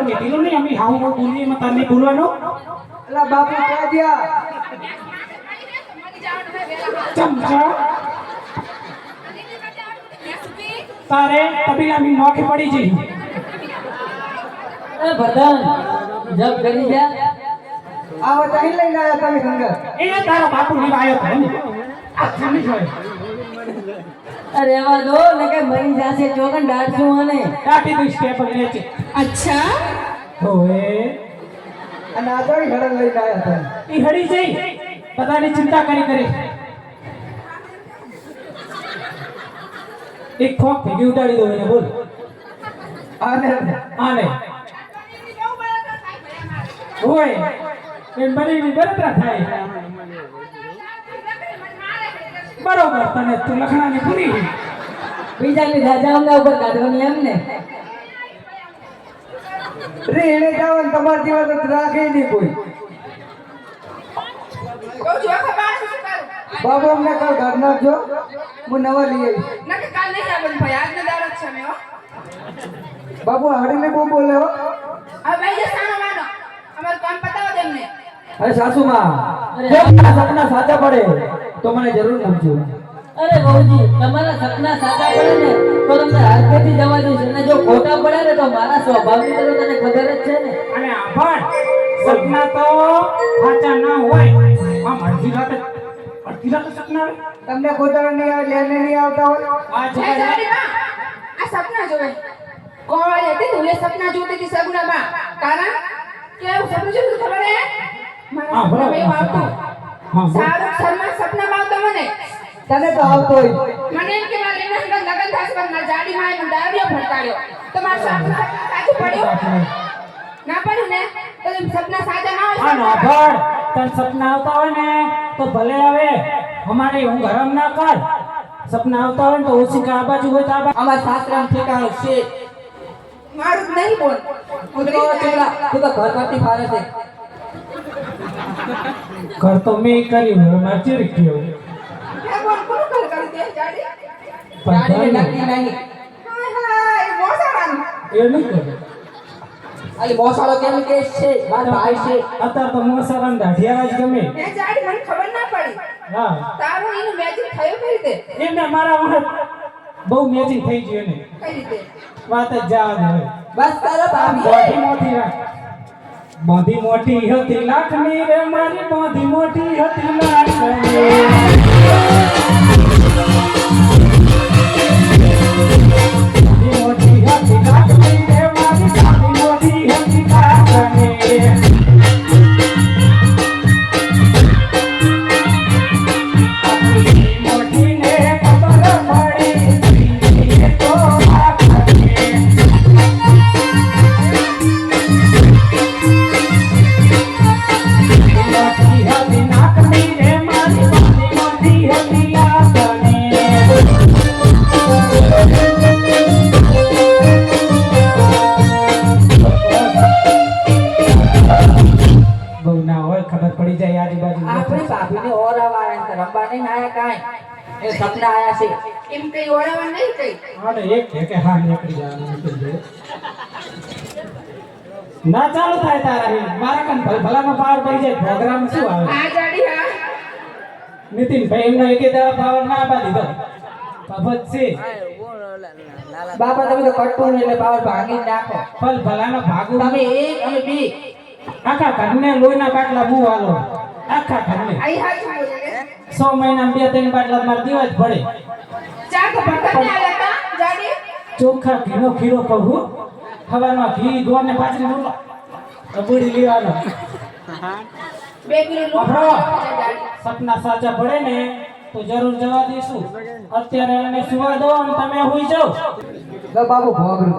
તાર કીધેલું નહીં અમે હાઉ હાઉ બોલીએ એમાં તાર નહીં બોલવાનું? એટલે બાપુ ક્યાં ગયા? ચમચા તારે તબીલાની નોખી પડી જઈ એ ભદન જબ કરી જા આ વાત લઈને આયા તમે સંગત. એ તારો બાપુ ની આયો થાય આ ખાલી હોય. અરે એવા દો ને કે મરી જાશે ચોકન ડાળશું અને કાપી દઈશ કે ને છે અચ્છા. ઓએ અને આ તો અહીં લઈ લઈને હતા. ઈ હડી જઈ. બધાની ચિંતા કરી કરી. એક ખોખ ભેગી ઉડાડી દો એને બોલ. આને આને. હોય એમ બની બળતરા થાય. બરોબર તને તું લખણાની પૂરી બીજાની રાજાઓના ઉપર કાઢવાની એમ ને. રે એને જાવન તમારા જેવા તો રાખે નહીં કોઈ. બાબુ અમને કાલ ઘર નાખજો. હું નવા લઈ આવીશ. બાબુ હાડીને બહુ બોલે હો. અરે સાસુમાં. જો મારા સપના સાચા પડે તો મને જરૂર પૂછજો અરે બહુજી તમારા સપના સાચા પડે ને તો તમને હાથેથી જવા દઈશ. અને જો ખોટા પડે ને તો મારા સ્વભાવની તો તને ખબર જ છે ને. અને આભાર. સપના તો સાચા ના હોય આમ અડધી રાતે અડધી રાતે સપના આવે. તમને ખોટા નહીં આવે લેને નહીં આવતા હોય? આ આ સપના જોવે. કોણ હતી તું સપના જોતી હતી સગુના બા કારણ કેવું? સપનું છે ખબર હા, મારા. સપનામાં આવતું શાહરુખ શર્મા સપનામાં આવતો મને. તને તો આવતો હોય. મને એમ કે મારે લગન પણ તો મારું સાચું સાચું પડ્યું? ના પડ્યું ને? તો એમ સપના સાચા ના હા હોય ના તને સપના આવતા હોય ને તો ભલે આવે. અમારે હું ગરમ ના કર. સપના આવતા હોય તો ઓછી કા બાજુ હોય તો આ અમાર સાસરામ ઠેકાણું છે. મારું નહીં બોલ. તું તો તું તો ઘર પરથી ફારે છે. ઘર તો મેં કર્યું હવે મારે ચીરી કેવું એ નહીં કરે? અલી મોસાળો કેમ કે છે? માર ભાઈ છે. અત્યારે તો મોસાળા દાઢિયા જ ગમે. એ જાડી મને ખબર ના પડી. હા. તારું એનું મેચિંગ થયું કઈ રીતે? એમને મારા વખત બહુ મેચિંગ થઈ ગયું ને કઈ રીતે? વાત જ જવા દે બસ તારો ભાભી બોધી મોટી રાખ. બોધી મોટી હતી લાખની રે, મારી બોધી મોટી હતી લાખની મોટી હતી લાખની રે, મારી મોટી હતી લાખની રંબા નહીં આયા. કાંઈ એ સપના આયા છે. એમ કઈ ઓળાવા નહીં કઈ? અને એક છે કે હા નીકળી જવાનું ના ચાલુ થાય તારા હે. મારા કન ભલામાં ભલાનો પાવર પડી જાય પ્રોગ્રામ શું આવે? આ જાડી હા. નીતિનભાઈ એમનો એકે દાડા પાવર ના આપા દીધો. છે. બાપા તમે તો કટપુર એટલે પાવર ભાંગી નાખો. ફલ ભલાનો ભાગો તમે એક અને બી. આખા ઘરને લોહીના બાટલા બહુ હાલો આખા ઘરને. આઈ લે સો મહિના બે ત્રણ બાટલા મારે દેવા જ પડે ચોખ્ખા ઘીનો ખીરો કહું હવામાં ઘી ગોળ ને પાછળ મૂકવા. અબુડી લેવાનો. સપના સાચા પડે ને તો જરૂર જવા દઈશું. અત્યારે એને સુવા દો અને તમે હોઈ જાઓ. બાબુ ભોગરું.